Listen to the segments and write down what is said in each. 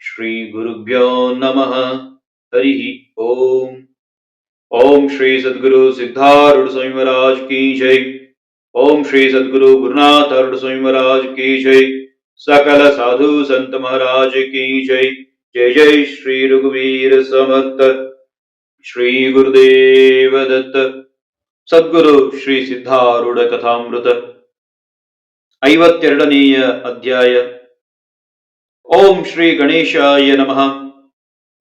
श्रीगुरुभ्यो नमः हरिः ॐ ओम श्री सद्गुरु सिद्धारूढ़ स्वामी महाराज की जय ओम श्री सद्गुरु गुरुनाथ अरुण स्वामी महाराज की जय सकल साधु संत महाराज की जय जय जय श्री रघुवीर समर्थ श्री गुरुदेव दत्त ಸದ್ಗುರು ಶ್ರೀ ಸಿದ್ಧಾರೂಢ ಕಥಾಮೃತ ಐವತ್ತೆರಡನೆಯ ಅಧ್ಯಾಯ ಓಂ ಶ್ರೀ ಗಣೇಶಾಯ ನಮಃ.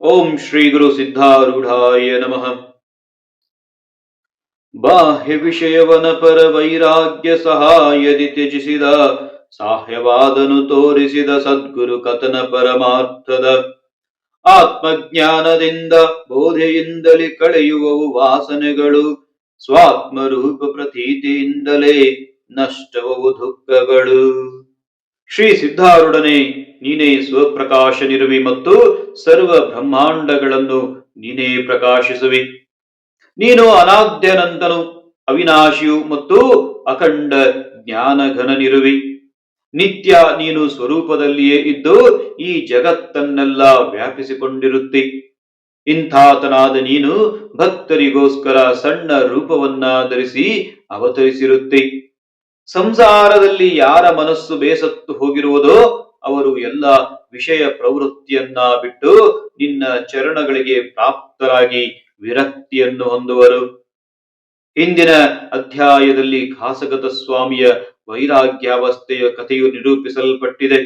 ಓಂ ಶ್ರೀ ಗುರು ಸಿದ್ಧಾರೂಢಾಯ ನಮಃ. ಬಾಹ್ಯ ವಿಷಯವನ ಪರ ವೈರಾಗ್ಯ ಸಹಾಯದಿ ತ್ಯಜಿಸಿದ, ಸಾಹ್ಯವಾದನು ತೋರಿಸಿದ ಸದ್ಗುರು ಕಥನ ಪರಮಾರ್ಥದ. ಆತ್ಮಜ್ಞಾನದಿಂದ ಬೋಧೆಯಿಂದಲೇ ಕಳೆಯುವವು ವಾಸನೆಗಳು, ಸ್ವಾತ್ಮರೂಪ ಪ್ರತೀತಿಯಿಂದಲೇ ನಷ್ಟವು ದುಃಖಗಳು. ಶ್ರೀ ಸಿದ್ಧಾರೂಢನೆ ನೀನೇ ಸ್ವಪ್ರಕಾಶ ನಿರುವಿ ಮತ್ತು ಸರ್ವ ಬ್ರಹ್ಮಾಂಡಗಳನ್ನು ನೀನೇ ಪ್ರಕಾಶಿಸುವಿ. ನೀನು ಅನಾದ್ಯನಂತನು, ಅವಿನಾಶಿಯು ಮತ್ತು ಅಖಂಡ ಜ್ಞಾನಘನನಿರುವಿ ನಿತ್ಯ ನೀನು ಸ್ವರೂಪದಲ್ಲಿಯೇ ಇದ್ದು ಈ ಜಗತ್ತನ್ನೆಲ್ಲ ವ್ಯಾಪಿಸಿಕೊಂಡಿರುತ್ತಿ. ಇಂಥಾತನಾದ ನೀನು ಭಕ್ತರಿಗೋಸ್ಕರ ಸಣ್ಣ ರೂಪವನ್ನ ಧರಿಸಿ ಅವತರಿಸಿರುತ್ತಿ. ಸಂಸಾರದಲ್ಲಿ ಯಾರ ಮನಸ್ಸು ಬೇಸತ್ತು ಹೋಗಿರುವುದೋ ಅವರು ಎಲ್ಲ ವಿಷಯ ಪ್ರವೃತ್ತಿಯನ್ನ ಬಿಟ್ಟು ನಿನ್ನ ಚರಣಗಳಿಗೆ ಪ್ರಾಪ್ತರಾಗಿ ವಿರಕ್ತಿಯನ್ನು ಹೊಂದುವರು. ಹಿಂದಿನ ಅಧ್ಯಾಯದಲ್ಲಿ ಖಾಸಗತ ಸ್ವಾಮಿಯ ವೈರಾಗ್ಯಾವಸ್ಥೆಯ ಕಥೆಯು ನಿರೂಪಿಸಲ್ಪಟ್ಟಿದೆ.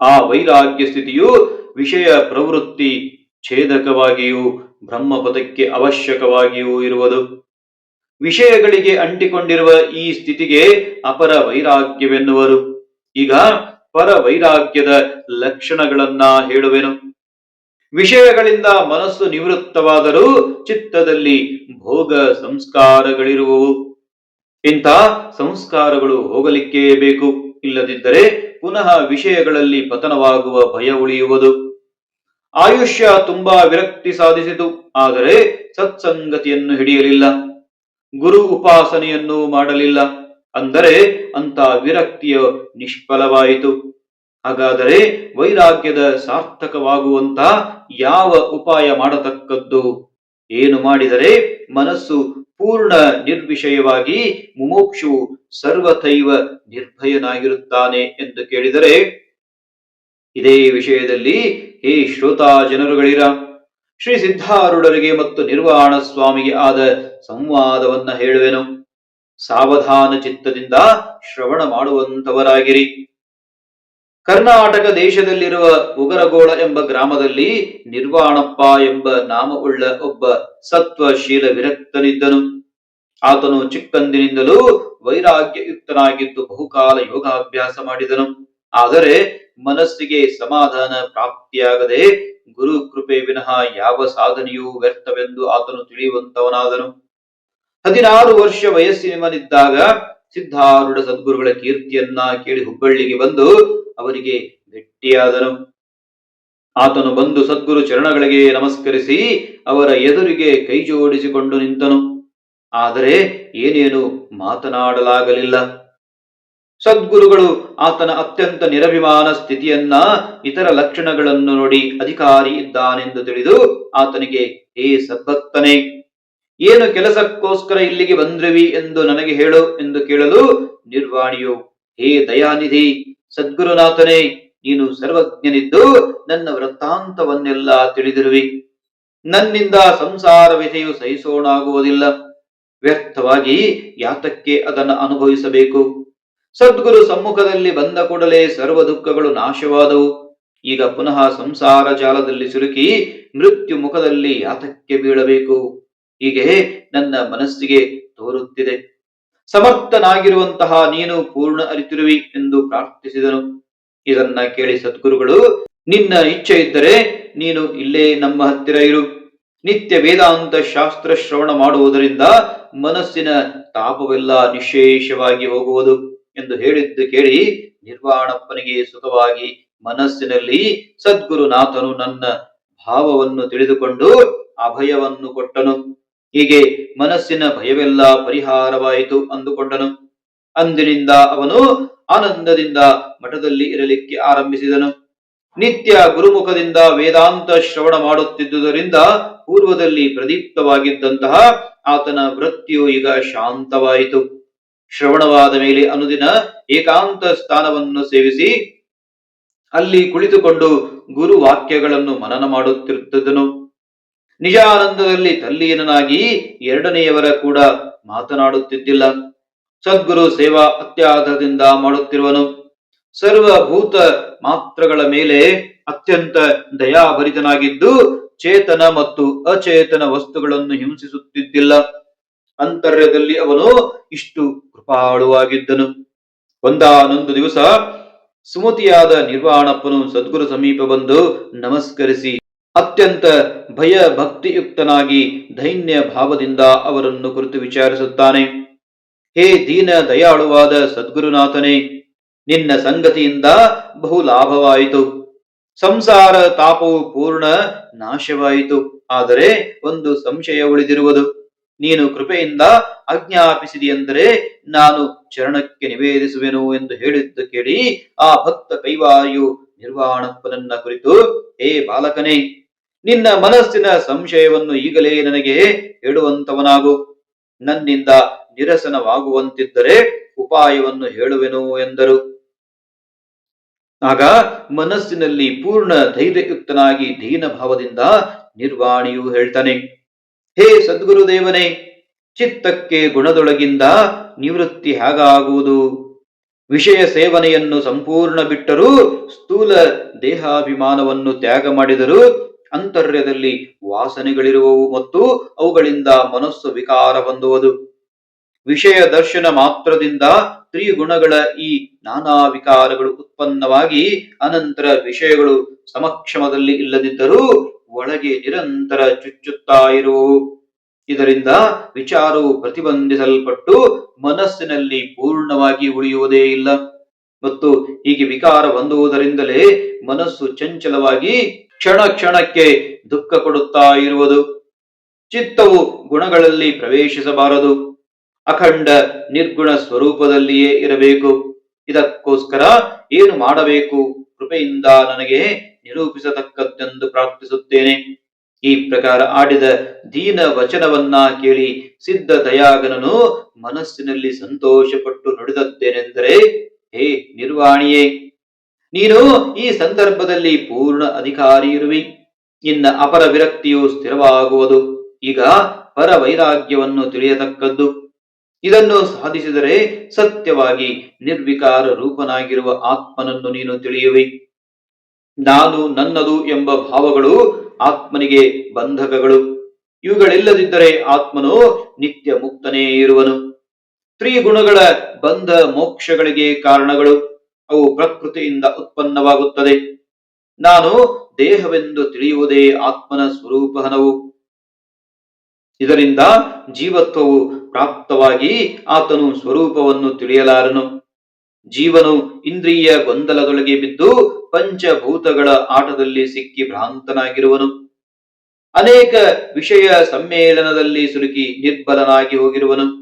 ಆ ವೈರಾಗ್ಯ ಸ್ಥಿತಿಯು ವಿಷಯ ಪ್ರವೃತ್ತಿ ಛೇದಕವಾಗಿಯೂ ಬ್ರಹ್ಮಪದಕ್ಕೆ ಅವಶ್ಯಕವಾಗಿಯೂ ಇರುವುದು. ವಿಷಯಗಳಿಗೆ ಅಂಟಿಕೊಂಡಿರುವ ಈ ಸ್ಥಿತಿಗೆ ಅಪರ ವೈರಾಗ್ಯವೆನ್ನುವರು. ಈಗ ಪರ ವೈರಾಗ್ಯದ ಲಕ್ಷಣಗಳನ್ನ ಹೇಳುವೆನು. ವಿಷಯಗಳಿಂದ ಮನಸ್ಸು ನಿವೃತ್ತವಾದರೂ ಚಿತ್ತದಲ್ಲಿ ಭೋಗ ಸಂಸ್ಕಾರಗಳಿರುವವು. ಇಂಥ ಸಂಸ್ಕಾರಗಳು ಹೋಗಲಿಕ್ಕೇ ಬೇಕು. ಇಲ್ಲದಿದ್ದರೆ ಪುನಃ ವಿಷಯಗಳಲ್ಲಿ ಪತನವಾಗುವ ಭಯ ಉಳಿಯುವುದು. ಆಯುಷ್ಯ ತುಂಬಾ ವಿರಕ್ತಿ ಸಾಧಿಸಿತು. ಆದರೆ ಸತ್ಸಂಗತಿಯನ್ನು ಹಿಡಿಯಲಿಲ್ಲ. ಗುರು ಉಪಾಸನೆಯನ್ನು ಮಾಡಲಿಲ್ಲ. ಅಂದರೆ ಅಂತ ವಿರಕ್ತಿಯು ನಿಷ್ಫಲವಾಯಿತು. ಹಾಗಾದರೆ ವೈರಾಗ್ಯದ ಸಾರ್ಥಕವಾಗುವಂತ ಯಾವ ಉಪಾಯ ಮಾಡತಕ್ಕದ್ದು? ಏನು ಮಾಡಿದರೆ ಮನಸ್ಸು ಪೂರ್ಣ ನಿರ್ವಿಷಯವಾಗಿ ಮುಮೋಕ್ಷು ಸರ್ವಥೈವ ನಿರ್ಭಯನಾಗಿರುತ್ತಾನೆ ಎಂದು ಕೇಳಿದರೆ, ಇದೇ ವಿಷಯದಲ್ಲಿ ಹೇ ಶ್ರೋತಾ ಜನರುಗಳಿರ, ಶ್ರೀ ಸಿದ್ಧಾರೂಢರಿಗೆ ಮತ್ತು ನಿರ್ವಾಣ ಸ್ವಾಮಿಗೆ ಆದ ಸಂವಾದವನ್ನ ಹೇಳುವೆನು. ಸಾವಧಾನ ಚಿತ್ತದಿಂದ ಶ್ರವಣ ಮಾಡುವಂತವರಾಗಿರಿ ಕರ್ನಾಟಕ ದೇಶದಲ್ಲಿರುವ ಉಗರಗೋಳ ಎಂಬ ಗ್ರಾಮದಲ್ಲಿ ನಿರ್ವಾಣಪ್ಪ ಎಂಬ ನಾಮವುಳ್ಳ ಒಬ್ಬ ಸತ್ವಶೀಲ ವಿರಕ್ತನಿದ್ದನು. ಆತನು ಚಿಕ್ಕಂದಿನಿಂದಲೂ ವೈರಾಗ್ಯಯುಕ್ತನಾಗಿದ್ದು ಬಹುಕಾಲ ಯೋಗಾಭ್ಯಾಸ ಮಾಡಿದನು. ಆದರೆ ಮನಸ್ಸಿಗೆ ಸಮಾಧಾನ ಪ್ರಾಪ್ತಿಯಾಗದೆ ಗುರು ಕೃಪೆ ವಿನಃ ಯಾವ ಸಾಧನೆಯೂ ವ್ಯರ್ಥವೆಂದು ಆತನು ತಿಳಿಯುವಂತವನಾದನು. ಹದಿನಾರು ವರ್ಷ ವಯಸ್ಸಿನವನಿದ್ದಾಗ ಸಿದ್ಧಾರೂಢ ಸದ್ಗುರುಗಳ ಕೀರ್ತಿಯನ್ನ ಕೇಳಿ ಹುಬ್ಬಳ್ಳಿಗೆ ಬಂದು ಅವರಿಗೆ ಭೇಟಿಯಾದನು ಆತನು ಬಂದು ಸದ್ಗುರು ಚರಣಗಳಿಗೆ ನಮಸ್ಕರಿಸಿ ಅವರ ಎದುರಿಗೆ ಕೈ ಜೋಡಿಸಿಕೊಂಡು ನಿಂತನು. ಆದರೆ ಏನೇನು ಮಾತನಾಡಲಾಗಲಿಲ್ಲ. ಸದ್ಗುರುಗಳು ಆತನ ಅತ್ಯಂತ ನಿರಭಿಮಾನ ಸ್ಥಿತಿಯನ್ನ ಇತರ ಲಕ್ಷಣಗಳನ್ನು ನೋಡಿ ಅಧಿಕಾರಿ ಇದ್ದಾನೆಂದು ತಿಳಿದು ಆತನಿಗೆ ಹೇ ಸದ್ಭಕ್ತನೇ ಏನು ಕೆಲಸಕ್ಕೋಸ್ಕರ ಇಲ್ಲಿಗೆ ಬಂದ್ರವಿ ಎಂದು ನನಗೆ ಹೇಳು ಎಂದು ಕೇಳಲು ನಿರ್ವಾಣಿಯು, ಹೇ ದಯಾನಿಧಿ, ಸದ್ಗುರುನಾಥನೇ, ನೀನು ಸರ್ವಜ್ಞನಿದ್ದು ನನ್ನ ವೃತ್ತಾಂತವನ್ನೆಲ್ಲ ತಿಳಿದಿರುವಿ. ನನ್ನಿಂದ ಸಂಸಾರ ವಿಧೆಯು ಸಹಿಸೋಣಾಗುವುದಿಲ್ಲ. ವ್ಯರ್ಥವಾಗಿ ಯಾತಕ್ಕೆ ಅದನ್ನು ಅನುಭವಿಸಬೇಕು? ಸದ್ಗುರು ಸಮ್ಮುಖದಲ್ಲಿ ಬಂದ ಕೂಡಲೇ ಸರ್ವ ದುಃಖಗಳು ನಾಶವಾದವು. ಈಗ ಪುನಃ ಸಂಸಾರ ಜಾಲದಲ್ಲಿ ಸಿಲುಕಿ ಮೃತ್ಯು ಮುಖದಲ್ಲಿ ಯಾತಕ್ಕೆ ಬೀಳಬೇಕು? ಹೀಗೆ ನನ್ನ ಮನಸ್ಸಿಗೆ ತೋರುತ್ತಿದೆ. ಸಮರ್ಥನಾಗಿರುವಂತಹ ನೀನು ಪೂರ್ಣ ಅರಿತಿರುವಿ ಎಂದು ಪ್ರಾರ್ಥಿಸಿದನು. ಇದನ್ನ ಕೇಳಿ ಸದ್ಗುರುಗಳು, ನಿನ್ನ ಇಚ್ಛೆ ಇದ್ದರೆ ನೀನು ಇಲ್ಲೇ ನಮ್ಮ ಹತ್ತಿರ ಇರು. ನಿತ್ಯ ವೇದಾಂತ ಶಾಸ್ತ್ರ ಶ್ರವಣ ಮಾಡುವುದರಿಂದ ಮನಸ್ಸಿನ ತಾಪವೆಲ್ಲ ನಿಶೇಷವಾಗಿ ಹೋಗುವುದು ಎಂದು ಹೇಳಿದ್ದು ಕೇಳಿ ನಿರ್ವಾಣಪ್ಪನಿಗೆ ಸುಖವಾಗಿ ಮನಸ್ಸಿನಲ್ಲಿ ಸದ್ಗುರುನಾಥನು ನನ್ನ ಭಾವವನ್ನು ತಿಳಿದುಕೊಂಡು ಅಭಯವನ್ನು ಕೊಟ್ಟನು. ಹೀಗೆ ಮನಸ್ಸಿನ ಭಯವೆಲ್ಲ ಪರಿಹಾರವಾಯಿತು ಅಂದುಕೊಂಡನು. ಅಂದಿನಿಂದ ಅವನು ಆನಂದದಿಂದ ಮಠದಲ್ಲಿ ಇರಲಿಕ್ಕೆ ಆರಂಭಿಸಿದನು. ನಿತ್ಯ ಗುರುಮುಖದಿಂದ ವೇದಾಂತ ಶ್ರವಣ ಮಾಡುತ್ತಿದ್ದುದರಿಂದ ಪೂರ್ವದಲ್ಲಿ ಪ್ರದೀಪ್ತವಾಗಿದ್ದಂತಹ ಆತನ ವೃತ್ತಿಯು ಈಗ ಶಾಂತವಾಯಿತು. ಶ್ರವಣವಾದ ಮೇಲೆ ಅನುದಿನ ಏಕಾಂತ ಸ್ಥಾನವನ್ನು ಸೇವಿಸಿ ಅಲ್ಲಿ ಕುಳಿತುಕೊಂಡು ಗುರು ವಾಕ್ಯಗಳನ್ನು ಮನನ ಮಾಡುತ್ತಿರುತ್ತಿದ್ದನು. ನಿಜಾನಂದದಲ್ಲಿ ತಲ್ಲೀನನಾಗಿ ಎರಡನೆಯವರ ಕೂಡ ಮಾತನಾಡುತ್ತಿದ್ದಿಲ್ಲ. ಸದ್ಗುರು ಸೇವಾ ಅತ್ಯಾಧದಿಂದ ಮಾಡುತ್ತಿರುವನು. ಸರ್ವಭೂತ ಮಾತ್ರಗಳ ಮೇಲೆ ಅತ್ಯಂತ ದಯಾಭರಿತನಾಗಿದ್ದು ಚೇತನ ಮತ್ತು ಅಚೇತನ ವಸ್ತುಗಳನ್ನು ಹಿಂಸಿಸುತ್ತಿದ್ದಿಲ್ಲ. ಅಂತರ್ಯದಲ್ಲಿ ಅವನು ಇಷ್ಟು ಕೃಪಾಳುವಾಗಿದ್ದನು. ಒಂದಾನೊಂದು ದಿವಸ ಸುಮತಿಯಾದ ನಿರ್ವಾಣಪ್ಪನು ಸದ್ಗುರು ಸಮೀಪ ಬಂದು ನಮಸ್ಕರಿಸಿ ಅತ್ಯಂತ ಭಯ ಭಕ್ತಿಯುಕ್ತನಾಗಿ ದೈನ್ಯ ಭಾವದಿಂದ ಅವರನ್ನು ಕುರಿತು ವಿಚಾರಿಸುತ್ತಾನೆ. ಹೇ ದೀನ ದಯಾಳುವಾದ ಸದ್ಗುರುನಾಥನೇ, ನಿನ್ನ ಸಂಗತಿಯಿಂದ ಬಹು ಲಾಭವಾಯಿತು. ಸಂಸಾರ ತಾಪವು ಪೂರ್ಣ ನಾಶವಾಯಿತು. ಆದರೆ ಒಂದು ಸಂಶಯ ಉಳಿದಿರುವುದು. ನೀನು ಕೃಪೆಯಿಂದ ಆಜ್ಞಾಪಿಸಿದೆಯೆಂದರೆ ನಾನು ಚರಣಕ್ಕೆ ನಿವೇದಿಸುವೆನು ಎಂದು ಹೇಳಿದ್ದು ಕೇಳಿ ಆ ಭಕ್ತ ಕೈವಾಯು ನಿರ್ವಾಣಪ್ಪನನ್ನ ಕುರಿತು, ಹೇ ಬಾಲಕನೇ ನಿನ್ನ ಮನಸ್ಸಿನ ಸಂಶಯವನ್ನು ಈಗಲೇ ನನಗೆ ಹೇಳುವಂತವನಾಗು. ನನ್ನಿಂದ ನಿರಸನವಾಗುವಂತಿದ್ದರೆ ಉಪಾಯವನ್ನು ಹೇಳುವೆನು ಎಂದರು. ಆಗ ಮನಸ್ಸಿನಲ್ಲಿ ಪೂರ್ಣ ಧೈರ್ಯಯುಕ್ತನಾಗಿ ದೀನ ಭಾವದಿಂದ ನಿರ್ವಾಣಿಯು ಹೇಳ್ತಾನೆ, ಹೇ ಸದ್ಗುರುದೇವನೇ, ಚಿತ್ತಕ್ಕೆ ಗುಣದೊಳಗಿಂದ ನಿವೃತ್ತಿ ಹೇಗಾಗುವುದು? ವಿಷಯ ಸೇವನೆಯನ್ನು ಸಂಪೂರ್ಣ ಬಿಟ್ಟರೂ ಸ್ಥೂಲ ದೇಹಾಭಿಮಾನವನ್ನು ತ್ಯಾಗ ಮಾಡಿದರೂ ಅಂತರ್ಯದಲ್ಲಿ ವಾಸನೆಗಳಿರುವವು ಮತ್ತು ಅವುಗಳಿಂದ ಮನಸ್ಸು ವಿಕಾರ ಹೊಂದುವುದು. ವಿಷಯ ದರ್ಶನ ಮಾತ್ರದಿಂದ ತ್ರಿಗುಣಗಳ ಈ ನಾನಾ ವಿಕಾರಗಳು ಉತ್ಪನ್ನವಾಗಿ ಅನಂತರ ವಿಷಯಗಳು ಸಮಕ್ಷಮದಲ್ಲಿ ಇಲ್ಲದಿದ್ದರೂ ಒಳಗೆ ನಿರಂತರ ಚುಚ್ಚುತ್ತಾ ಇರುವವು ಇದರಿಂದ ವಿಚಾರವು ಪ್ರತಿಬಂಧಿಸಲ್ಪಟ್ಟು ಮನಸ್ಸಿನಲ್ಲಿ ಪೂರ್ಣವಾಗಿ ಉಳಿಯುವುದೇ ಇಲ್ಲ. ಮತ್ತು ಹೀಗೆ ವಿಕಾರ ಹೊಂದುವುದರಿಂದಲೇ ಮನಸ್ಸು ಚಂಚಲವಾಗಿ ಕ್ಷಣ ಕ್ಷಣಕ್ಕೆ ದುಃಖ ಕೊಡುತ್ತಾ ಇರುವುದು. ಚಿತ್ತವು ಗುಣಗಳಲ್ಲಿ ಪ್ರವೇಶಿಸಬಾರದು. ಅಖಂಡ ನಿರ್ಗುಣ ಸ್ವರೂಪದಲ್ಲಿಯೇ ಇರಬೇಕು. ಇದಕ್ಕೋಸ್ಕರ ಏನು ಮಾಡಬೇಕು? ಕೃಪೆಯಿಂದ ನನಗೆ ನಿರೂಪಿಸತಕ್ಕದ್ದೆಂದು ಪ್ರಾರ್ಥಿಸುತ್ತೇನೆ. ಈ ಪ್ರಕಾರ ಆಡಿದ ದೀನ ವಚನವನ್ನ ಕೇಳಿ ಸಿದ್ಧ ದಯಾಗನನು ಮನಸ್ಸಿನಲ್ಲಿ ಸಂತೋಷಪಟ್ಟು ನುಡಿದದ್ದೇನೆಂದರೆ, ಹೇ ನಿರ್ವಾಣಿಯೇ ನೀನು ಈ ಸಂದರ್ಭದಲ್ಲಿ ಪೂರ್ಣ ಅಧಿಕಾರಿ ಇರುವಿ. ನಿನ್ನ ಅಪರ ವಿರಕ್ತಿಯು ಸ್ಥಿರವಾಗುವುದು. ಈಗ ಪರ ವೈರಾಗ್ಯವನ್ನು ತಿಳಿಯತಕ್ಕದ್ದು. ಇದನ್ನು ಸಾಧಿಸಿದರೆ ಸತ್ಯವಾಗಿ ನಿರ್ವಿಕಾರ ರೂಪನಾಗಿರುವ ಆತ್ಮನನ್ನು ನೀನು ತಿಳಿಯುವಿ. ನಾನು ನನ್ನದು ಎಂಬ ಭಾವಗಳು ಆತ್ಮನಿಗೆ ಬಂಧಕಗಳು. ಇವುಗಳಿಲ್ಲದಿದ್ದರೆ ಆತ್ಮನು ನಿತ್ಯ ಮುಕ್ತನೇ ಇರುವನು. ತ್ರಿಗುಣಗಳ ಬಂಧ ಮೋಕ್ಷಗಳಿಗೆ ಕಾರಣಗಳು. ಅವು ಪ್ರಕೃತಿಯಿಂದ ಉತ್ಪನ್ನವಾಗುತ್ತದೆ. ನಾನು ದೇಹವೆಂದು ತಿಳಿಯುವುದೇ ಆತ್ಮನ ಸ್ವರೂಪಹನವು. ಇದರಿಂದ ಜೀವತ್ವವು ಪ್ರಾಪ್ತವಾಗಿ ಆತನು ಸ್ವರೂಪವನ್ನು ತಿಳಿಯಲಾರನು. ಜೀವನು ಇಂದ್ರಿಯ ಗೊಂದಲದೊಳಗೆ ಬಿದ್ದು ಪಂಚಭೂತಗಳ ಆಟದಲ್ಲಿ ಸಿಕ್ಕಿ ಭ್ರಾಂತನಾಗಿರುವನು. ಅನೇಕ ವಿಷಯ ಸಮ್ಮೇಳನದಲ್ಲಿ ಸುರುಕಿ ನಿರ್ಬಲನಾಗಿ ಹೋಗಿರುವನು.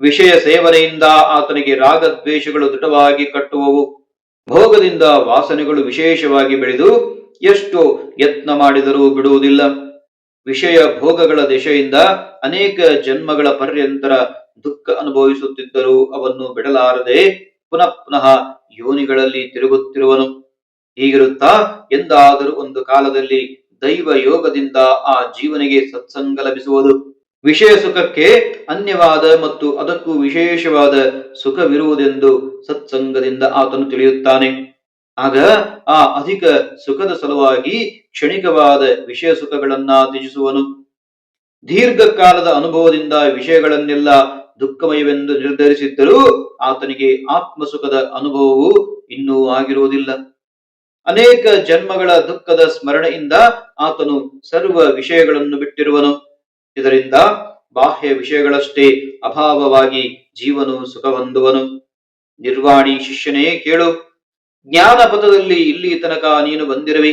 ವಿಷಯ ಸೇವನೆಯಿಂದ ಆತನಿಗೆ ರಾಗದ್ವೇಷಗಳು ದೃಢವಾಗಿ ಕಟ್ಟುವವು. ಭೋಗದಿಂದ ವಾಸನೆಗಳು ವಿಶೇಷವಾಗಿ ಬೆಳೆದು ಎಷ್ಟು ಯತ್ನ ಮಾಡಿದರೂ ಬಿಡುವುದಿಲ್ಲ. ವಿಷಯ ಭೋಗಗಳ ದಿಶೆಯಿಂದ ಅನೇಕ ಜನ್ಮಗಳ ಪರ್ಯಂತರ ದುಃಖ ಅನುಭವಿಸುತ್ತಿದ್ದರೂ ಅವನ್ನು ಬಿಡಲಾರದೆ ಪುನಃ ಪುನಃ ಯೋನಿಗಳಲ್ಲಿ ತಿರುಗುತ್ತಿರುವನು. ಹೀಗಿರುತ್ತಾ ಎಂದಾದರೂ ಒಂದು ಕಾಲದಲ್ಲಿ ದೈವ ಯೋಗದಿಂದ ಆ ಜೀವನಿಗೆ ಸತ್ಸಂಗ ಲಭಿಸುವುದು. ವಿಷಯ ಸುಖಕ್ಕೆ ಅನ್ಯವಾದ ಮತ್ತು ಅದಕ್ಕೂ ವಿಶೇಷವಾದ ಸುಖವಿರುವುದೆಂದು ಸತ್ಸಂಗದಿಂದ ಆತನು ತಿಳಿಯುತ್ತಾನೆ. ಆಗ ಆ ಅಧಿಕ ಸುಖದ ಸಲುವಾಗಿ ಕ್ಷಣಿಕವಾದ ವಿಷಯ ಸುಖಗಳನ್ನ ತ್ಯಜಿಸುವನು. ದೀರ್ಘಕಾಲದ ಅನುಭವದಿಂದ ವಿಷಯಗಳನ್ನೆಲ್ಲ ದುಃಖಮಯವೆಂದು ನಿರ್ಧರಿಸಿದ್ದರೂ ಆತನಿಗೆ ಆತ್ಮಸುಖದ ಅನುಭವವು ಇನ್ನೂ ಆಗಿರುವುದಿಲ್ಲ. ಅನೇಕ ಜನ್ಮಗಳ ದುಃಖದ ಸ್ಮರಣೆಯಿಂದ ಆತನು ಸರ್ವ ವಿಷಯಗಳನ್ನು ಬಿಟ್ಟಿರುವನು. ಇದರಿಂದ ಬಾಹ್ಯ ವಿಷಯಗಳಷ್ಟೇ ಅಭಾವವಾಗಿ ಜೀವನು ಸುಖವೊಂದುವನು. ನಿರ್ವಾಣಿ ಶಿಷ್ಯನೇ ಕೇಳು, ಜ್ಞಾನ ಪಥದಲ್ಲಿ ಇಲ್ಲಿ ತನಕ ನೀನು ಬಂದಿರುವೆ.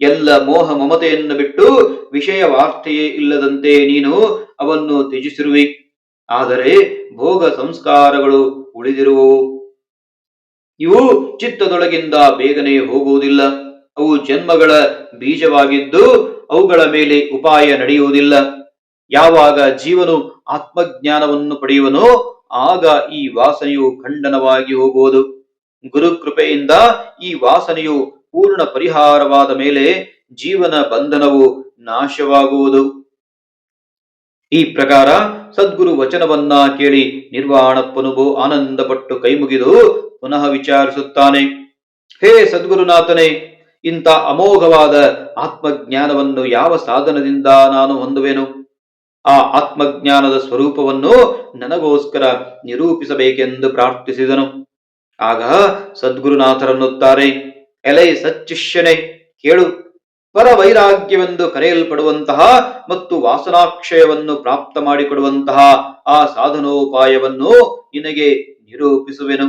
ಎಲ್ಲ ಮೋಹ ಮಮತೆಯನ್ನು ಬಿಟ್ಟು ವಿಷಯ ವಾರ್ತೆಯೇ ಇಲ್ಲದಂತೆ ನೀನು ಅವನ್ನು ತ್ಯಜಿಸಿರುವೆ. ಆದರೆ ಭೋಗ ಸಂಸ್ಕಾರಗಳು ಉಳಿದಿರುವವು. ಇವು ಚಿತ್ತದೊಳಗಿಂದ ಬೇಗನೆ ಹೋಗುವುದಿಲ್ಲ. ಅವು ಜನ್ಮಗಳ ಬೀಜವಾಗಿದ್ದು ಅವುಗಳ ಮೇಲೆ ಉಪಾಯ ನಡೆಯುವುದಿಲ್ಲ. ಯಾವಾಗ ಜೀವನು ಆತ್ಮಜ್ಞಾನವನ್ನು ಪಡೆಯುವನೋ ಆಗ ಈ ವಾಸನೆಯು ಖಂಡನವಾಗಿ ಹೋಗುವುದು. ಗುರುಕೃಪೆಯಿಂದ ಈ ವಾಸನೆಯು ಪೂರ್ಣ ಪರಿಹಾರವಾದ ಮೇಲೆ ಜೀವನ ಬಂಧನವು ನಾಶವಾಗುವುದು. ಈ ಪ್ರಕಾರ ಸದ್ಗುರು ವಚನವನ್ನ ಕೇಳಿ ನಿರ್ವಾಣಪ್ಪನುಭು ಆನಂದಪಟ್ಟು ಕೈಮುಗಿದು ಪುನಃ ವಿಚಾರಿಸುತ್ತಾನೆ. ಹೇ ಸದ್ಗುರುನಾಥನೇ, ಇಂಥ ಅಮೋಘವಾದ ಆತ್ಮಜ್ಞಾನವನ್ನು ಯಾವ ಸಾಧನದಿಂದ ನಾನು ಹೊಂದುವೆನು? ಆ ಆತ್ಮಜ್ಞಾನದ ಸ್ವರೂಪವನ್ನು ನನಗೋಸ್ಕರ ನಿರೂಪಿಸಬೇಕೆಂದು ಪ್ರಾರ್ಥಿಸಿದನು. ಆಗ ಸದ್ಗುರುನಾಥರನ್ನುತ್ತಾರೆ, ಎಲೆ ಸಚ್ಚಿಷ್ಯನೆ, ಕೇಳು. ಪರವೈರಾಗ್ಯವೆಂದು ಕರೆಯಲ್ಪಡುವಂತಹ ಮತ್ತು ವಾಸನಾಕ್ಷಯವನ್ನು ಪ್ರಾಪ್ತ ಮಾಡಿಕೊಡುವಂತಹ ಆ ಸಾಧನೋಪಾಯವನ್ನು ನಿನಗೆ ನಿರೂಪಿಸುವೆನು.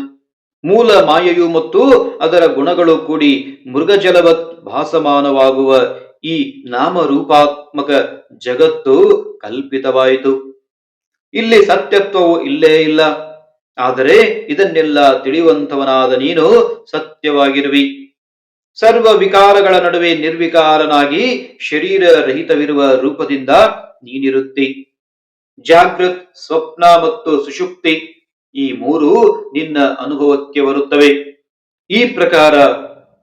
ಮೂಲ ಮಾಯೆಯು ಮತ್ತು ಅದರ ಗುಣಗಳು ಕೂಡಿ ಮೃಗಜಲವತ್ ಭಾಸಮಾನವಾಗುವ ಈ ನಾಮರೂಪಾತ್ಮಕ ಜಗತ್ತು ಕಲ್ಪಿತವಾಯಿತು. ಇಲ್ಲಿ ಸತ್ಯತ್ವವು ಇಲ್ಲೇ ಇಲ್ಲ. ಆದರೆ ಇದನ್ನೆಲ್ಲ ತಿಳಿಯುವಂತವನಾದ ನೀನು ಸತ್ಯವಾಗಿರುವಿ. ಸರ್ವ ವಿಕಾರಗಳ ನಡುವೆ ನಿರ್ವಿಕಾರನಾಗಿ ಶರೀರ ರಹಿತವಿರುವ ರೂಪದಿಂದ ನೀನಿರುತ್ತಿ. ಜಾಗೃತ್ ಸ್ವಪ್ನ ಮತ್ತು ಸುಷುಪ್ತಿ ಈ ಮೂರು ನಿನ್ನ ಅನುಭವಕ್ಕೆ ಬರುತ್ತವೆ. ಈ ಪ್ರಕಾರ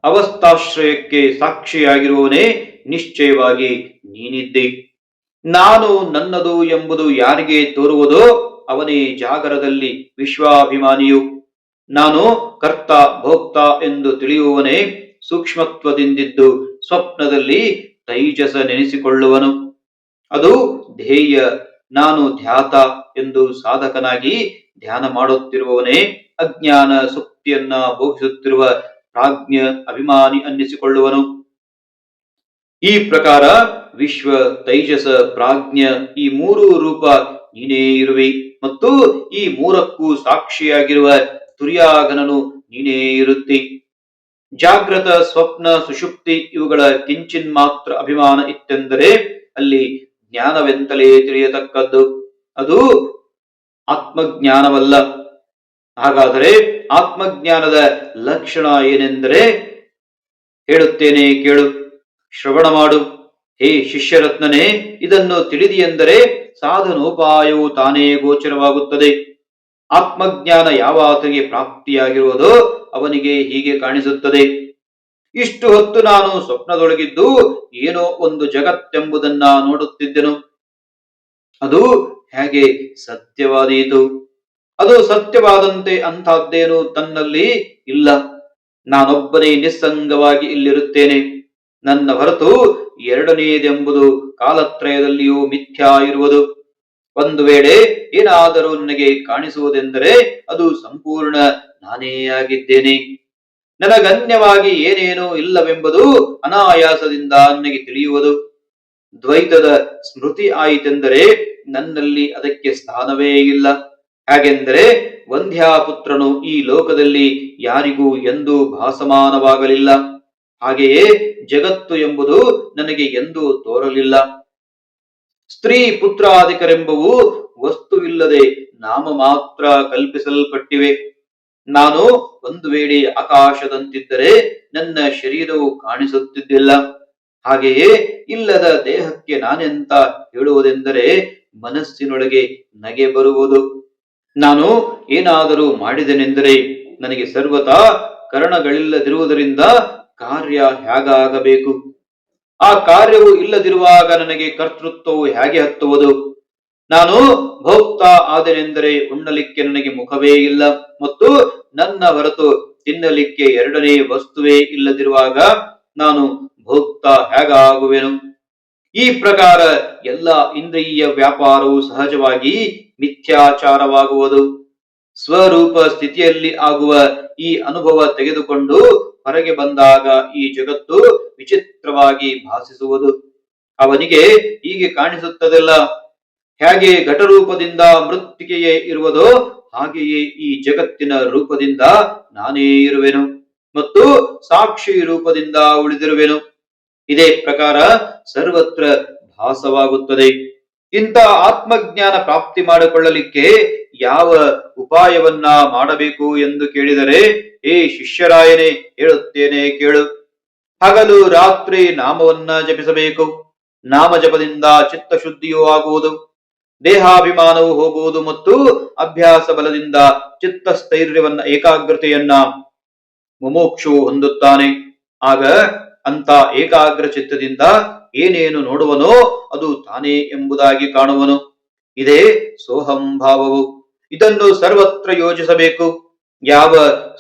ಅವಸ್ಥಾಶ್ರಯಕ್ಕೆ ಸಾಕ್ಷಿಯಾಗಿರುವವನೇ ನಿಶ್ಚಯವಾಗಿ ನೀನಿದ್ದಿ. ನಾನು ನನ್ನದು ಎಂಬುದು ಯಾರಿಗೆ ತೋರುವುದೋ ಅವನೇ ಜಾಗರದಲ್ಲಿ ವಿಶ್ವಾಭಿಮಾನಿಯು. ನಾನು ಕರ್ತ ಭೋಕ್ತ ಎಂದು ತಿಳಿಯುವವನೇ ಸೂಕ್ಷ್ಮತ್ವದಿಂದಿದ್ದು ಸ್ವಪ್ನದಲ್ಲಿ ತೈಜಸ ನೆನೆಸಿಕೊಳ್ಳುವನು. ಅದು ಧ್ಯೇಯ, ನಾನು ಧ್ಯಾತ ಎಂದು ಸಾಧಕನಾಗಿ ಧ್ಯಾನ ಮಾಡುತ್ತಿರುವವನೇ ಅಜ್ಞಾನ ಸುಪ್ತಿಯನ್ನ ಭೋಗಿಸುತ್ತಿರುವ ಪ್ರಾಜ್ಞ ಅಭಿಮಾನಿ ಅನ್ನಿಸಿಕೊಳ್ಳುವನು. ಈ ಪ್ರಕಾರ ವಿಶ್ವ ತೈಜಸ ಪ್ರಾಜ್ಞ ಈ ಮೂರು ರೂಪ ನೀನೇ ಇರುವೆ. ಮತ್ತು ಈ ಮೂರಕ್ಕೂ ಸಾಕ್ಷಿಯಾಗಿರುವ ತುರ್ಯಾಗನನು ನೀನೇ ಇರುತ್ತಿ. ಜಾಗೃತ ಸ್ವಪ್ನ, ಸುಷುಪ್ತಿ ಇವುಗಳ ಕಿಂಚಿನ್ ಮಾತ್ರ ಅಭಿಮಾನ ಇತ್ತೆಂದರೆ ಅಲ್ಲಿ ಜ್ಞಾನವೆಂತಲೇ ತಿಳಿಯತಕ್ಕದ್ದು. ಅದು ಆತ್ಮಜ್ಞಾನವಲ್ಲ. ಹಾಗಾದರೆ ಆತ್ಮಜ್ಞಾನದ ಲಕ್ಷಣ ಏನೆಂದರೆ ಹೇಳುತ್ತೇನೆ ಕೇಳು. ಶ್ರವಣ ಮಾಡು. ಹೇ ಶಿಷ್ಯರತ್ನನೇ, ಇದನ್ನು ತಿಳಿದಿಯೆಂದರೆ ಸಾಧನೋಪಾಯವು ತಾನೇ ಗೋಚರವಾಗುತ್ತದೆ. ಆತ್ಮಜ್ಞಾನ ಯಾವ ಆತನಿಗೆ ಪ್ರಾಪ್ತಿಯಾಗಿರುವುದೋ ಅವನಿಗೆ ಹೀಗೆ ಕಾಣಿಸುತ್ತದೆ. ಇಷ್ಟು ಹೊತ್ತು ನಾನು ಸ್ವಪ್ನದೊಳಗಿದ್ದು ಏನೋ ಒಂದು ಜಗತ್ತೆಂಬುದನ್ನ ನೋಡುತ್ತಿದ್ದೆನು. ಅದು ಹೇಗೆ ಸತ್ಯವಾದೀತು? ಅದು ಸತ್ಯವಾದಂತೆ ಅಂಥದ್ದೇನು ತನ್ನಲ್ಲಿ ಇಲ್ಲ. ನಾನೊಬ್ಬನೇ ನಿಸ್ಸಂಗವಾಗಿ ಇಲ್ಲಿರುತ್ತೇನೆ. ನನ್ನ ಹೊರತು ಎರಡನೆಯದೆಂಬುದು ಕಾಲತ್ರಯದಲ್ಲಿಯೂ ಮಿಥ್ಯಾ ಇರುವುದು. ಒಂದು ವೇಳೆ ಏನಾದರೂ ನನಗೆ ಕಾಣಿಸುವುದೆಂದರೆ ಅದು ಸಂಪೂರ್ಣ ನಾನೇ ಆಗಿದ್ದೇನೆ. ನನಗನ್ಯವಾಗಿ ಏನೇನೂ ಇಲ್ಲವೆಂಬುದು ಅನಾಯಾಸದಿಂದ ನನಗೆ ತಿಳಿಯುವುದು. ದ್ವೈತದ ಸ್ಮೃತಿ ಆಯಿತೆಂದರೆ ನನ್ನಲ್ಲಿ ಅದಕ್ಕೆ ಸ್ಥಾನವೇ ಇಲ್ಲ. ಹಾಗೆಂದರೆ ವಂಧ್ಯಾಪುತ್ರನು ಈ ಲೋಕದಲ್ಲಿ ಯಾರಿಗೂ ಎಂದೂ ಭಾಸಮಾನವಾಗಲಿಲ್ಲ. ಹಾಗೆಯೇ ಜಗತ್ತು ಎಂಬುದು ನನಗೆ ಎಂದೂ ತೋರಲಿಲ್ಲ. ಸ್ತ್ರೀ ಪುತ್ರಾಧಿಕರೆಂಬವು ವಸ್ತುವಿಲ್ಲದೆ ನಾಮ ಮಾತ್ರ ಕಲ್ಪಿಸಲ್ಪಟ್ಟಿವೆ. ನಾನು ಒಂದು ವೇಳೆ ಆಕಾಶದಂತಿದ್ದರೆ ನನ್ನ ಶರೀರವು ಕಾಣಿಸುತ್ತಿದ್ದಿಲ್ಲ. ಹಾಗೆಯೇ ಇಲ್ಲದ ದೇಹಕ್ಕೆ ನಾನೆಂತ ಹೇಳುವುದೆಂದರೆ ಮನಸ್ಸಿನೊಳಗೆ ನಗೆ ಬರುವುದು. ನಾನು ಏನಾದರೂ ಮಾಡಿದೆನೆಂದರೆ ನನಗೆ ಸರ್ವತಾ ಕರಣಗಳಿಲ್ಲದಿರುವುದರಿಂದ ಕಾರ್ಯ ಹೇಗಾಗಬೇಕು? ಆ ಕಾರ್ಯವು ಇಲ್ಲದಿರುವಾಗ ನನಗೆ ಕರ್ತೃತ್ವವು ಹೇಗೆ ಹತ್ತುವುದು? ನಾನು ಭೋಕ್ತ ಆದನೆಂದರೆ ಉಣ್ಣಲಿಕ್ಕೆ ನನಗೆ ಮುಖವೇ ಇಲ್ಲ ಮತ್ತು ನನ್ನ ಹೊರತು ತಿನ್ನಲಿಕ್ಕೆ ಎರಡನೇ ವಸ್ತುವೇ ಇಲ್ಲದಿರುವಾಗ ನಾನು ಭೋಕ್ತ ಹೇಗಾಗುವೆನು? ಈ ಪ್ರಕಾರ ಎಲ್ಲ ಇಂದ್ರಿಯ ವ್ಯಾಪಾರವು ಸಹಜವಾಗಿ ಮಿಥ್ಯಾಚಾರವಾಗುವುದು. ಸ್ವರೂಪ ಸ್ಥಿತಿಯಲ್ಲಿ ಆಗುವ ಈ ಅನುಭವ ತೆಗೆದುಕೊಂಡು ಹೊರಗೆ ಬಂದಾಗ ಈ ಜಗತ್ತು ವಿಚಿತ್ರವಾಗಿ ಭಾಸಿಸುವುದು. ಅವನಿಗೆ ಹೀಗೆ ಕಾಣಿಸುತ್ತದಲ್ಲ? ಹೇಗೆ ಘಟರೂಪದಿಂದ ಮೃತ್ತಿಕೆಯೇ ಇರುವುದೋ ಹಾಗೆಯೇ ಈ ಜಗತ್ತಿನ ರೂಪದಿಂದ ನಾನೇ ಇರುವೆನು ಮತ್ತು ಸಾಕ್ಷಿ ರೂಪದಿಂದ ಉಳಿದಿರುವೆನು. ಇದೇ ಪ್ರಕಾರ ಸರ್ವತ್ರ ಭಾಸವಾಗುತ್ತದೆ. ಇಂಥ ಆತ್ಮಜ್ಞಾನ ಪ್ರಾಪ್ತಿ ಮಾಡಿಕೊಳ್ಳಲಿಕ್ಕೆ ಯಾವ ಉಪಾಯವನ್ನ ಮಾಡಬೇಕು ಎಂದು ಕೇಳಿದರೆ, ಏ ಶಿಷ್ಯರಾಯನೇ, ಹೇಳುತ್ತೇನೆ ಕೇಳು. ಹಗಲು ರಾತ್ರಿ ನಾಮವನ್ನ ಜಪಿಸಬೇಕು. ನಾಮ ಜಪದಿಂದ ಚಿತ್ತ ಶುದ್ಧಿಯೂ ಆಗುವುದು. ದೇಹಾಭಿಮಾನವು ಹೋಗುವುದು ಮತ್ತು ಅಭ್ಯಾಸ ಬಲದಿಂದ ಚಿತ್ತ ಸ್ಥೈರ್ಯವನ್ನ ಏಕಾಗ್ರತೆಯನ್ನ ಮುಮೋಕ್ಷು ಹೊಂದುತ್ತಾನೆ. ಆಗ ಅಂತ ಏಕಾಗ್ರ ಚಿತ್ತದಿಂದ ಏನೇನು ನೋಡುವನೋ ಅದು ತಾನೇ ಎಂಬುದಾಗಿ ಕಾಣುವನು. ಇದೇ ಸೋಹಂಭಾವವು ಇದನ್ನು ಸರ್ವತ್ರ ಯೋಜಿಸಬೇಕು. ಯಾವ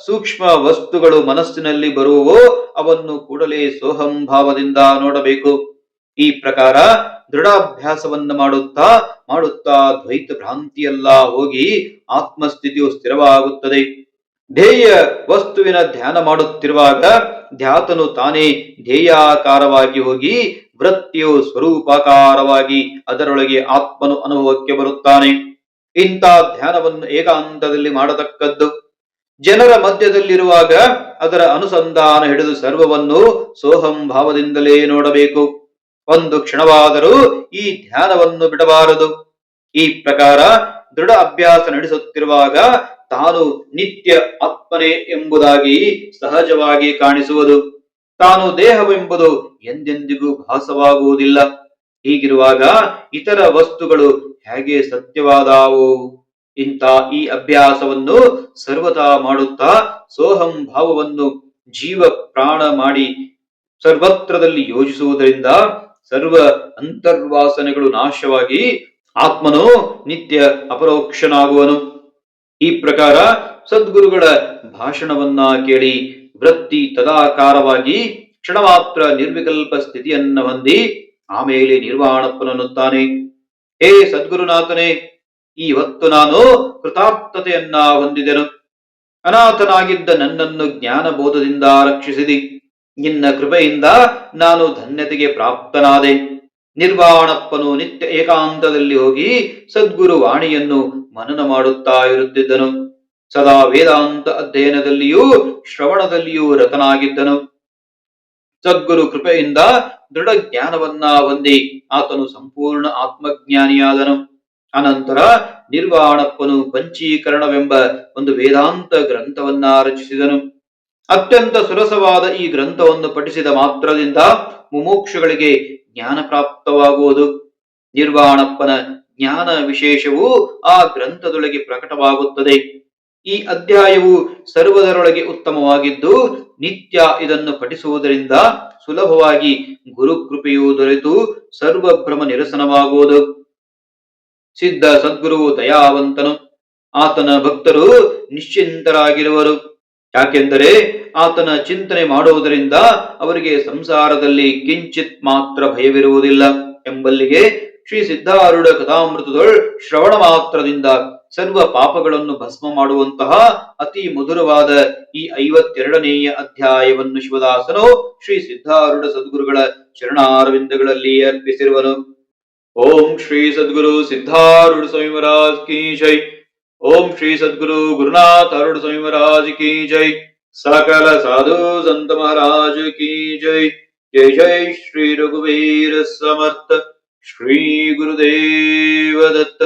ಸೂಕ್ಷ್ಮ ವಸ್ತುಗಳು ಮನಸ್ಸಿನಲ್ಲಿ ಬರುವವೋ ಅವನ್ನು ಕೂಡಲೇ ಸೋಹಂಭಾವದಿಂದ ನೋಡಬೇಕು. ಈ ಪ್ರಕಾರ ದೃಢಾಭ್ಯಾಸವನ್ನು ಮಾಡುತ್ತಾ ಮಾಡುತ್ತಾ ದ್ವೈತ ಭ್ರಾಂತಿಯೆಲ್ಲ ಹೋಗಿ ಆತ್ಮಸ್ಥಿತಿಯು ಸ್ಥಿರವಾಗುತ್ತದೆ. ಧ್ಯೇಯ ವಸ್ತುವಿನ ಧ್ಯಾನ ಮಾಡುತ್ತಿರುವಾಗ ಧ್ಯಾತನು ತಾನೇ ಧ್ಯೇಯಾಕಾರವಾಗಿ ಹೋಗಿ ವೃತ್ತಿಯು ಸ್ವರೂಪಾಕಾರವಾಗಿ ಅದರೊಳಗೆ ಆತ್ಮನು ಅನುಭವಕ್ಕೆ ಬರುತ್ತಾನೆ. ಇಂಥ ಧ್ಯಾನವನ್ನು ಏಕಾಂತದಲ್ಲಿ ಮಾಡತಕ್ಕದ್ದು. ಜನರ ಮಧ್ಯದಲ್ಲಿರುವಾಗ ಅದರ ಅನುಸಂಧಾನ ಹಿಡಿದು ಸರ್ವವನ್ನು ಸೋಹಂ ಭಾವದಿಂದಲೇ ನೋಡಬೇಕು. ಒಂದು ಕ್ಷಣವಾದರೂ ಈ ಧ್ಯಾನವನ್ನು ಬಿಡಬಾರದು. ಈ ಪ್ರಕಾರ ದೃಢ ಅಭ್ಯಾಸ ನಡೆಸುತ್ತಿರುವಾಗ ತಾನು ನಿತ್ಯ ಆತ್ಮನೇ ಎಂಬುದಾಗಿ ಸಹಜವಾಗಿ ಕಾಣಿಸುವುದು. ತಾನು ದೇಹವೆಂಬುದು ಎಂದೆಂದಿಗೂ ಭಾಸವಾಗುವುದಿಲ್ಲ. ಹೀಗಿರುವಾಗ ಇತರ ವಸ್ತುಗಳು ಹೇಗೆ ಸತ್ಯವಾದವು? ಇಂಥ ಈ ಅಭ್ಯಾಸವನ್ನು ಸರ್ವತಾ ಮಾಡುತ್ತಾ ಸೋಹಂ ಭಾವವನ್ನು ಜೀವ ಪ್ರಾಣ ಮಾಡಿ ಸರ್ವತ್ರದಲ್ಲಿ ಯೋಜಿಸುವುದರಿಂದ ಸರ್ವ ಅಂತರ್ವಾಸನೆಗಳು ನಾಶವಾಗಿ ಆತ್ಮನು ನಿತ್ಯ ಅಪರೋಕ್ಷನಾಗುವನು. ಈ ಪ್ರಕಾರ ಸದ್ಗುರುಗಳ ಭಾಷಣವನ್ನ ಕೇಳಿ ವೃತ್ತಿ ತದಾಕಾರವಾಗಿ ಕ್ಷಣ ಮಾತ್ರ ನಿರ್ವಿಕಲ್ಪ ಸ್ಥಿತಿಯನ್ನ ಹೊಂದಿ ಆಮೇಲೆ ನಿರ್ವಾಣಪ್ಪನನ್ನುತ್ತಾನೆ. ಹೇ ಸದ್ಗುರುನಾಥನೇ ಇವತ್ತು ನಾನು ಕೃತಾರ್ಥತೆಯನ್ನ ಹೊಂದಿದೆನು. ಅನಾಥನಾಗಿದ್ದ ನನ್ನನ್ನು ಜ್ಞಾನ ಬೋಧದಿಂದ ರಕ್ಷಿಸಿದಿ. ನಿನ್ನ ಕೃಪೆಯಿಂದ ನಾನು ಧನ್ಯತೆಗೆ ಪ್ರಾಪ್ತನಾದೆ. ನಿರ್ವಾಣಪ್ಪನು ನಿತ್ಯ ಏಕಾಂತದಲ್ಲಿ ಹೋಗಿ ಸದ್ಗುರು ವಾಣಿಯನ್ನು ಮನನ ಮಾಡುತ್ತಾ ಇರುತ್ತಿದ್ದನು. ಸದಾ ವೇದಾಂತ ಅಧ್ಯಯನದಲ್ಲಿಯೂ ಶ್ರವಣದಲ್ಲಿಯೂ ರತನಾಗಿದ್ದನು. ಸದ್ಗುರು ಕೃಪೆಯಿಂದ ದೃಢ ಜ್ಞಾನವನ್ನ ಹೊಂದಿ ಆತನು ಸಂಪೂರ್ಣ ಆತ್ಮಜ್ಞಾನಿಯಾದನು. ಅನಂತರ ನಿರ್ವಾಣಪ್ಪನು ಪಂಚೀಕರಣವೆಂಬ ಒಂದು ವೇದಾಂತ ಗ್ರಂಥವನ್ನ ರಚಿಸಿದನು. ಅತ್ಯಂತ ಸುರಸವಾದ ಈ ಗ್ರಂಥವನ್ನು ಪಠಿಸಿದ ಮಾತ್ರದಿಂದ ಮುಮೋಕ್ಷಗಳಿಗೆ ಜ್ಞಾನ ಪ್ರಾಪ್ತವಾಗುವುದು ನಿರ್ವಾಣಪ್ಪನ ಜ್ಞಾನ ವಿಶೇಷವು ಆ ಗ್ರಂಥದೊಳಗೆ ಪ್ರಕಟವಾಗುತ್ತದೆ. ಈ ಅಧ್ಯಾಯವು ಸರ್ವದರೊಳಗೆ ಉತ್ತಮವಾಗಿದ್ದು, ನಿತ್ಯ ಇದನ್ನು ಪಠಿಸುವುದರಿಂದ ಸುಲಭವಾಗಿ ಗುರುಕೃಪೆಯು ದೊರೆತು ಸರ್ವಭ್ರಮ ನಿರಸನವಾಗುವುದು. ಸಿದ್ಧ ಸದ್ಗುರು ದಯಾವಂತನು. ಆತನ ಭಕ್ತರು ನಿಶ್ಚಿಂತರಾಗಿರುವರು. ಯಾಕೆಂದರೆ ಆತನ ಚಿಂತನೆ ಮಾಡುವುದರಿಂದ ಅವರಿಗೆ ಸಂಸಾರದಲ್ಲಿ ಕಿಂಚಿತ್ ಮಾತ್ರ ಭಯವಿರುವುದಿಲ್ಲ. ಎಂಬಲ್ಲಿಗೆ ಶ್ರೀ ಸಿದ್ಧಾರೂಢ ಕಥಾಮೃತದೊಳ್ ಶ್ರವಣ ಮಾತ್ರದಿಂದ ಸರ್ವ ಪಾಪಗಳನ್ನು ಭಸ್ಮ ಮಾಡುವಂತಹ ಅತಿ ಮಧುರವಾದ ಈ ಐವತ್ತೆರಡನೆಯ ಅಧ್ಯಾಯವನ್ನು ಶಿವದಾಸನು ಶ್ರೀ ಸಿದ್ಧಾರೂಢ ಸದ್ಗುರುಗಳ ಚರಣಾರವಿಂದಗಳಲ್ಲಿ ಅರ್ಪಿಸಿರುವನು. ಓಂ ಶ್ರೀ ಸದ್ಗುರು ಸಿದ್ಧಾರೂಢ ಸ್ವಾಮಿ ಮಹಾರಾಜ್ ಕಿ ಜೈ ओम श्री सदगुरु गुरुनाथ अरुण स्वामी महाराज की जय सकल साधु संत महाराज की जय जय जय श्री रघुवीर समर्थ श्री गुरुदेव दत्त